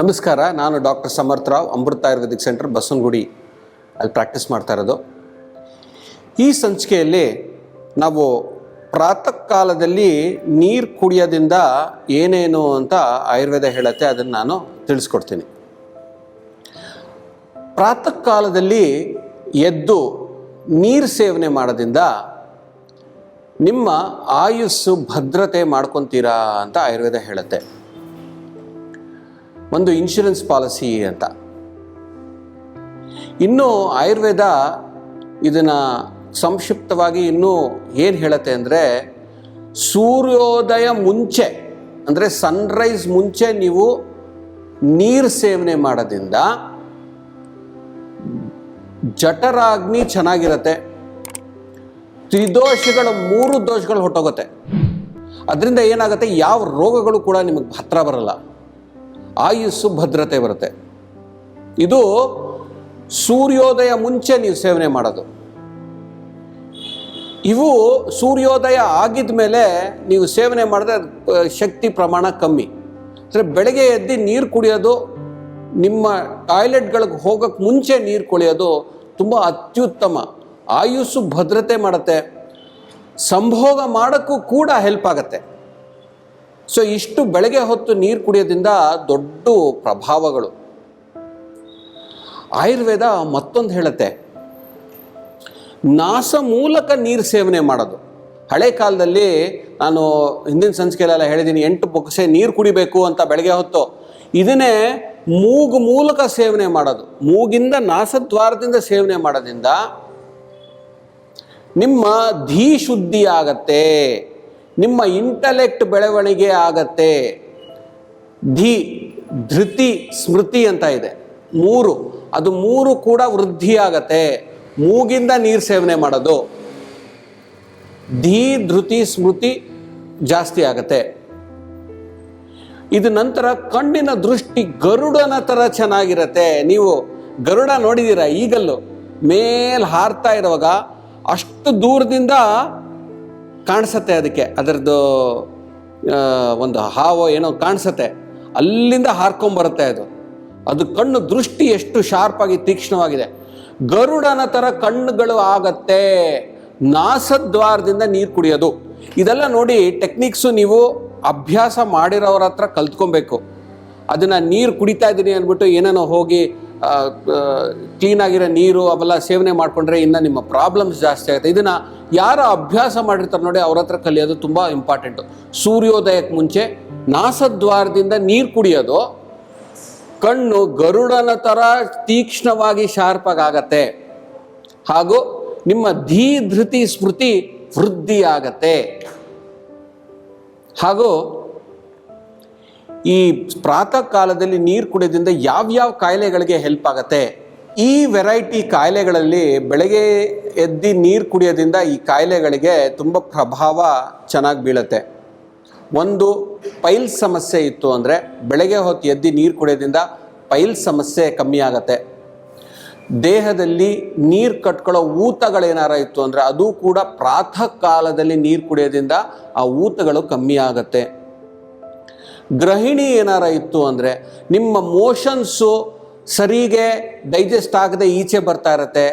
ನಮಸ್ಕಾರ, ನಾನು doctor Samarth Rao, Amrita ayurvedic centre Basavanagudi. ಅಲ್ಲಿ ಪ್ರಾಕ್ಟೀಸ್ ಮಾಡ್ತಾ ಇರೋದು. ಈ ಸಂಚಿಕೆಯಲ್ಲಿ ನಾವು ಪ್ರಾತಃ ಕಾಲದಲ್ಲಿ ನೀರು ಕುಡಿಯೋದಿಂದ ಏನೇನು ಅಂತ ಆಯುರ್ವೇದ ಹೇಳುತ್ತೆ ಅದನ್ನು ನಾನು ತಿಳಿಸ್ಕೊಡ್ತೀನಿ. ಪ್ರಾತಃ ಕಾಲದಲ್ಲಿ ಎದ್ದು ನೀರು ಸೇವನೆ ಮಾಡೋದ್ರಿಂದ ನಿಮ್ಮ ಆಯುಸ್ಸು ಭದ್ರತೆ ಮಾಡ್ಕೊತೀರಾ ಅಂತ ಆಯುರ್ವೇದ ಹೇಳುತ್ತೆ. ಒಂದು ಇನ್ಶೂರೆನ್ಸ್ ಪಾಲಿಸಿ ಅಂತ. ಇನ್ನು ಆಯುರ್ವೇದ ಇದನ್ನು ಸಂಕ್ಷಿಪ್ತವಾಗಿ ಇನ್ನೂ ಏನು ಹೇಳುತ್ತೆ ಅಂದರೆ, ಸೂರ್ಯೋದಯ ಮುಂಚೆ, ಅಂದರೆ ಸನ್ರೈಸ್ ಮುಂಚೆ ನೀವು ನೀರು ಸೇವನೆ ಮಾಡೋದ್ರಿಂದ ಜಠರಾಗ್ನಿ ಚೆನ್ನಾಗಿರತ್ತೆ. ತ್ರಿದೋಷಗಳ, ಮೂರು ದೋಷಗಳು ಹೊಟ್ಟೋಗುತ್ತೆ. ಅದರಿಂದ ಏನಾಗುತ್ತೆ? ಯಾವ ರೋಗಗಳು ಕೂಡ ನಿಮಗೆ ಹತ್ರ ಬರಲ್ಲ. ಆಯುಸ್ಸು ಭದ್ರತೆ ಬರುತ್ತೆ. ಇದು ಸೂರ್ಯೋದಯ ಮುಂಚೆ ನೀವು ಸೇವನೆ ಮಾಡೋದು. ಇವು ಸೂರ್ಯೋದಯ ಆಗಿದ ಮೇಲೆ ನೀವು ಸೇವನೆ ಮಾಡಿದ್ರೆ ಶಕ್ತಿ ಪ್ರಮಾಣ ಕಮ್ಮಿ. ಅಂದರೆ ಬೆಳಗ್ಗೆ ಎದ್ದು ನೀರು ಕುಡಿಯೋದು, ನಿಮ್ಮ ಟಾಯ್ಲೆಟ್ಗಳಿಗೆ ಹೋಗೋಕ್ಕೆ ಮುಂಚೆ ನೀರು ಕುಳಿಯೋದು ತುಂಬ ಅತ್ಯುತ್ತಮ. ಆಯುಸ್ಸು ಭದ್ರತೆ ಮಾಡುತ್ತೆ. ಸಂಭೋಗ ಮಾಡೋಕ್ಕೂ ಕೂಡ ಹೆಲ್ಪ್ ಆಗುತ್ತೆ. ಸೊ ಇಷ್ಟು ಬೆಳಗ್ಗೆ ಹೊತ್ತು ನೀರು ಕುಡಿಯೋದ್ರಿಂದ ದೊಡ್ಡ ಪ್ರಭಾವಗಳು. ಆಯುರ್ವೇದ ಮತ್ತೊಂದು ಹೇಳುತ್ತೆ. ನಾಸ ಮೂಲಕ ನೀರು ಸೇವನೆ ಮಾಡೋದು. ಹಳೆ ಕಾಲದಲ್ಲಿ ನಾನು ಹಿಂದಿನ ಸಂಚಿಕೆಯಲ್ಲೆಲ್ಲ ಹೇಳಿದ್ದೀನಿ ಎಂಟು ಬೊಕ್ಸೆ ನೀರು ಕುಡಿಬೇಕು ಅಂತ ಬೆಳಗ್ಗೆ ಹೊತ್ತು. ಇದನ್ನೇ ಮೂಗು ಮೂಲಕ ಸೇವನೆ ಮಾಡೋದು. ಮೂಗಿಂದ ನಾಸದ್ವಾರದಿಂದ ಸೇವನೆ ಮಾಡೋದ್ರಿಂದ ನಿಮ್ಮ ಧೀ ಶುದ್ಧಿ ಆಗತ್ತೆ ನಿಮ್ಮ ಇಂಟಲೆಕ್ಟ್ ಬೆಳವಣಿಗೆ ಆಗತ್ತೆ. ಧಿ, ಧೃತಿ, ಸ್ಮೃತಿ ಅಂತ ಇದೆ. ಮೂರು, ಅದು ಮೂರು ಕೂಡ ವೃದ್ಧಿ ಆಗತ್ತೆ. ಮೂಗಿಂದ ನೀರು ಸೇವನೆ ಮಾಡೋದು. ಧೀ, ಧೃತಿ, ಸ್ಮೃತಿ ಜಾಸ್ತಿ ಆಗತ್ತೆ. ಇದು ನಂತರ ಕಣ್ಣಿನ ದೃಷ್ಟಿ ಗರುಡನ ಥರ ಚೆನ್ನಾಗಿರತ್ತೆ. ನೀವು ಗರುಡ ನೋಡಿದ್ದೀರಾ ಈಗಲ್ಲೂ? ಮೇಲ್ ಹಾರ್ತಾ ಇರುವಾಗ ಅಷ್ಟು ದೂರದಿಂದ ಕಾಣಿಸತ್ತೆ ಅದಕ್ಕೆ. ಅದರದ್ದು ಒಂದು ಹಾವೋ ಏನೋ ಕಾಣಿಸತ್ತೆ. ಅಲ್ಲಿಂದ ಹಾರ್ಕೊಂಬರುತ್ತೆ ಅದು. ಅದು ಕಣ್ಣು ದೃಷ್ಟಿ ಎಷ್ಟು ಶಾರ್ಪಾಗಿ ತೀಕ್ಷ್ಣವಾಗಿದೆ. ಗರುಡನ ಥರ ಕಣ್ಣುಗಳು ಆಗತ್ತೆ. ನಾಸದ್ವಾರದಿಂದ ನೀರು ಕುಡಿಯೋದು. ಇದೆಲ್ಲ ನೋಡಿ ಟೆಕ್ನಿಕ್ಸು ನೀವು ಅಭ್ಯಾಸ ಮಾಡಿರೋರ ಹತ್ರ ಕಲ್ತ್ಕೊಬೇಕು. ಅದನ್ನು ನೀರು ಕುಡಿತಾ ಇದ್ದೀನಿ ಅಂದ್ಬಿಟ್ಟು ಏನೇನೋ ಹೋಗಿ ಕ್ಲೀನ್ ಆಗಿರೋ ನೀರು ಅವೆಲ್ಲ ಸೇವನೆ ಮಾಡಿಕೊಂಡ್ರೆ ಇನ್ನು ನಿಮ್ಮ ಪ್ರಾಬ್ಲಮ್ಸ್ ಜಾಸ್ತಿ ಆಗುತ್ತೆ. ಇದನ್ನು ಯಾರು ಅಭ್ಯಾಸ ಮಾಡಿರ್ತಾರೆ ನೋಡಿ ಅವ್ರ ಹತ್ರ ಕಲಿಯೋದು ತುಂಬ ಇಂಪಾರ್ಟೆಂಟು ಸೂರ್ಯೋದಯಕ್ಕೆ ಮುಂಚೆ ನಾಸದ್ವಾರದಿಂದ ನೀರು ಕುಡಿಯೋದು ಕಣ್ಣು ಗರುಡನ ಥರ ತೀಕ್ಷ್ಣವಾಗಿ ಶಾರ್ಪ್ ಆಗತ್ತೆ. ಹಾಗೂ ನಿಮ್ಮ ಧೀ ಧೃತಿ ಸ್ಮೃತಿ ವೃದ್ಧಿಯಾಗತ್ತೆ. ಹಾಗೂ ಈ ಪ್ರಾತಃ ಕಾಲದಲ್ಲಿ ನೀರು ಕುಡಿಯೋದ್ರಿಂದ ಯಾವ್ಯಾವ ಕಾಯಿಲೆಗಳಿಗೆ ಹೆಲ್ಪ್ ಆಗುತ್ತೆ? ಈ ವೆರೈಟಿ ಕಾಯಿಲೆಗಳಲ್ಲಿ ಬೆಳಗ್ಗೆ ಎದ್ದು ನೀರು ಕುಡಿಯೋದ್ರಿಂದ ಈ ಕಾಯಿಲೆಗಳಿಗೆ ತುಂಬ ಪ್ರಭಾವ ಚೆನ್ನಾಗಿ ಬೀಳುತ್ತೆ. ಒಂದು, ಪೈಲ್ ಸಮಸ್ಯೆ ಇತ್ತು ಅಂದರೆ ಬೆಳಗ್ಗೆ ಹೊತ್ತು ಎದ್ದು ನೀರು ಕುಡಿಯೋದ್ರಿಂದ ಪೈಲ್ ಸಮಸ್ಯೆ ಕಮ್ಮಿ ಆಗತ್ತೆ. ದೇಹದಲ್ಲಿ ನೀರು ಕಟ್ಕೊಳ್ಳೋ ಊತಗಳೇನಾರ ಇತ್ತು ಅಂದರೆ ಅದು ಕೂಡ ಪ್ರಾತಃ ಕಾಲದಲ್ಲಿ ನೀರು ಕುಡಿಯೋದ್ರಿಂದ ಆ ಊತಗಳು ಕಮ್ಮಿ ಆಗತ್ತೆ. ಗೃಹಿಣಿ ಏನಾರ ಇತ್ತು ಅಂದರೆ ನಿಮ್ಮ ಮೋಷನ್ಸು ಸರಿಗೆ ಡೈಜೆಸ್ಟ್ ಆಗದೆ ಈಚೆ ಬರ್ತಾ ಇರತ್ತೆ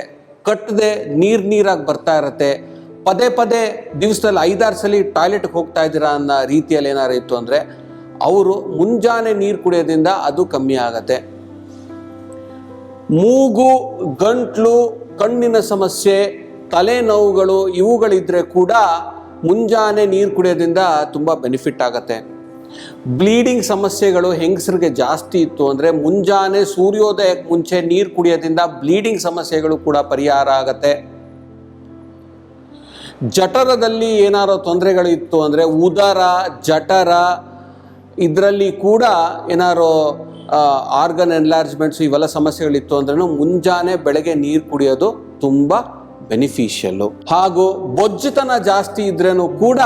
ಕಟ್ಟದೆ ನೀರು ನೀರಾಗಿ ಬರ್ತಾ ಇರತ್ತೆ, ಪದೇ ಪದೇ ದಿವಸದಲ್ಲಿ ಐದಾರು ಸಲ ಟಾಯ್ಲೆಟ್ಗೆ ಹೋಗ್ತಾ ಇದ್ದೀರಾ ಅನ್ನೋ ರೀತಿಯಲ್ಲಿ ಏನಾರು ಇತ್ತು ಅಂದರೆ ಅವರು ಮುಂಜಾನೆ ನೀರು ಕುಡಿಯೋದ್ರಿಂದ ಅದು ಕಮ್ಮಿ ಆಗತ್ತೆ. ಮೂಗು, ಗಂಟ್ಲು, ಕಣ್ಣಿನ ಸಮಸ್ಯೆ, ತಲೆನೋವುಗಳು ಇವುಗಳಿದ್ರೆ ಕೂಡ ಮುಂಜಾನೆ ನೀರು ಕುಡಿಯೋದ್ರಿಂದ ತುಂಬ ಬೆನಿಫಿಟ್ ಆಗತ್ತೆ. ಬ್ಲೀಡಿಂಗ್ ಸಮಸ್ಯೆಗಳು ಹೆಂಗಸರಿಗೆ ಜಾಸ್ತಿ ಇತ್ತು ಅಂದರೆ ಮುಂಜಾನೆ ಸೂರ್ಯೋದಯಕ್ಕೆ ಮುಂಚೆ ನೀರು ಕುಡಿಯೋದ್ರಿಂದ ಬ್ಲೀಡಿಂಗ್ ಸಮಸ್ಯೆಗಳು ಕೂಡ ಪರಿಹಾರ ಆಗತ್ತೆ. ಜಠರದಲ್ಲಿ ಏನಾರೋ ತೊಂದರೆಗಳು ಇತ್ತು ಅಂದರೆ ಉದರ, ಜಠರ, ಇದರಲ್ಲಿ ಕೂಡ ಏನಾರೋ ಆರ್ಗನ್ ಎನ್ಲಾರ್ಜ್ಮೆಂಟ್ಸ್ ಇವೆಲ್ಲ ಸಮಸ್ಯೆಗಳಿತ್ತು ಅಂದ್ರೂ ಮುಂಜಾನೆ ಬೆಳಗ್ಗೆ ನೀರು ಕುಡಿಯೋದು ತುಂಬ ಬೆನಿಫಿಷಿಯಲ್ಲು ಹಾಗೂ ಬೊಜ್ಜುತನ ಜಾಸ್ತಿ ಇದ್ರೂ ಕೂಡ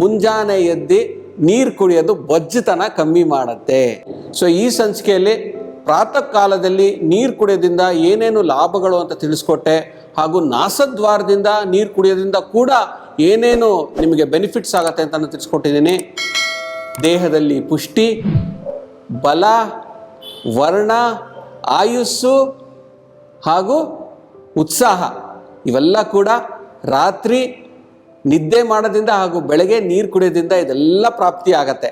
ಮುಂಜಾನೆ ಎದ್ದು ನೀರು ಕುಡಿಯೋದು ಬಜ್ಜತನ ಕಮ್ಮಿ ಮಾಡುತ್ತೆ. ಸೊ ಈ ಸಂಚಿಕೆಯಲ್ಲಿ ಪ್ರಾತಃ ಕಾಲದಲ್ಲಿ ನೀರು ಕುಡಿಯೋದ್ರಿಂದ ಏನೇನು ಲಾಭಗಳು ಅಂತ ತಿಳಿಸ್ಕೊಟ್ಟೆ ಹಾಗೂ ನಾಸದ್ವಾರದಿಂದ ನೀರು ಕುಡಿಯೋದ್ರಿಂದ ಕೂಡ ಏನೇನು ನಿಮಗೆ ಬೆನಿಫಿಟ್ಸ್ ಆಗತ್ತೆ ಅಂತ ತಿಳಿಸ್ಕೊಟ್ಟಿದ್ದೀನಿ. ದೇಹದಲ್ಲಿ ಪುಷ್ಟಿ, ಬಲ, ವರ್ಣ, ಆಯುಸ್ಸು ಹಾಗೂ ಉತ್ಸಾಹ ಇವೆಲ್ಲ ಕೂಡ ರಾತ್ರಿ ನಿದ್ದೆ ಮಾಡೋದ್ರಿಂದ ಹಾಗೂ ಬೆಳಗ್ಗೆ ನೀರು ಕುಡಿಯೋದ್ರಿಂದ ಇದೆಲ್ಲ ಪ್ರಾಪ್ತಿ ಆಗತ್ತೆ.